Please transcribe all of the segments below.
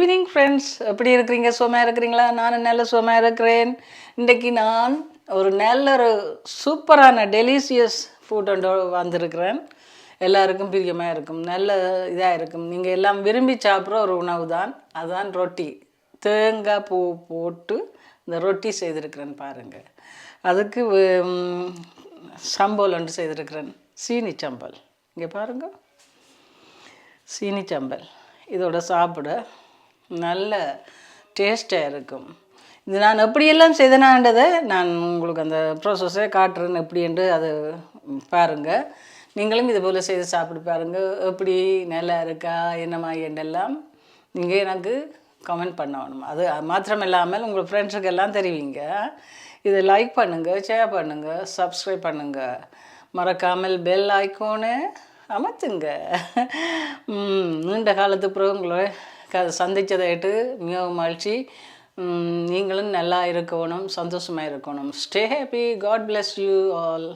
Evening friends எப்படி இருக்கிறீங்க? சுகமாக இருக்கிறீங்களா? நான் நல்ல சுகமாக இருக்கிறேன்? இன்றைக்கி நான் ஒரு நல்ல ஒரு சூப்பரான டெலிசியஸ் ஃபுட் ஒன்று வந்திருக்கிறேன். எல்லாருக்கும் பிரியமாக இருக்கும். நல்ல இதாக இருக்கும். நீங்கள் எல்லாம் விரும்பி சாப்பிட்ற ஒரு உணவு தான். அதுதான் ரொட்டி. தேங்காய் பூ போட்டு இந்த ரொட்டி செய்திருக்கிறேன் பாருங்கள் அதுக்கு சம்பல் ஒன்று செய்திருக்கிறேன். சீனி சம்பல். இங்கே பாருங்கள் சீனி சம்பல். இதோட சாப்பிட நல்ல டேஸ்ட்டாக இருக்கும். இது நான் எப்படியெல்லாம் செய்தனான்றதை நான் உங்களுக்கு அந்த ப்ராசஸை காட்டுறேன் என்று அது பாருங்கள் நீங்களும் இது போல் செய்து சாப்பிட்டு பாருங்கள் எப்படி நல்லா இருக்கா என்னமா என்னெல்லாம் நீங்கள் எனக்கு கமெண்ட் பண்ணணும். அது மாத்திரம் இல்லாமல் உங்கள் ஃப்ரெண்ட்ஸுக்கு எல்லாம் தெரிவிங்க. இதை லைக் பண்ணுங்கள் ஷேர் பண்ணுங்கள் சப்ஸ்கிரைப் பண்ணுங்கள் மறக்காமல் பெல் ஐக்கோனு அமர்த்துங்க. நீண்ட காலத்து பிறகு உங்களை க சந்தித்ததைட்டு மிகவும் மகிழ்ச்சி. நீங்களும் நல்லா இருக்கணும் சந்தோஷமாக இருக்கணும். Stay happy god bless you all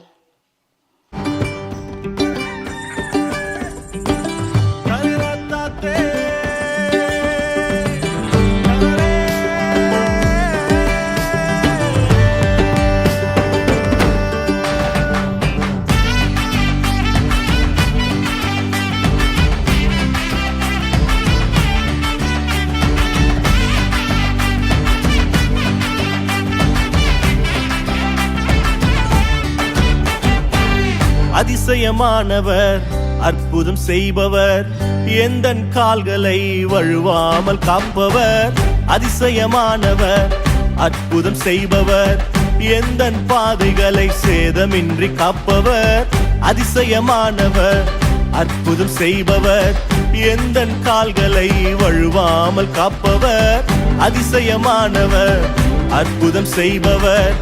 அதிசயமானவர் அற்புதம் செய்பவர் எந்தன் கால்களை வழுவாமல் காப்பவர். அதிசயமானவர் அற்புதம் செய்பவர் எந்தன் பாதைகளை சேதமின்றி காப்பவர். அதிசயமானவர் அற்புதம் செய்பவர் எந்த கால்களை வழுவாமல் காப்பவர். அதிசயமானவர் அற்புதம் செய்பவர்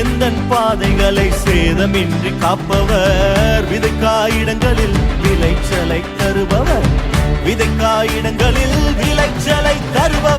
எந்தன் பாதைகளை சேதமின்றி காப்பவர். விதைக்கா இடங்களில் விளைச்சலை தருபவர். விதைக்கா இடங்களில் விளைச்சலை தருபவர்.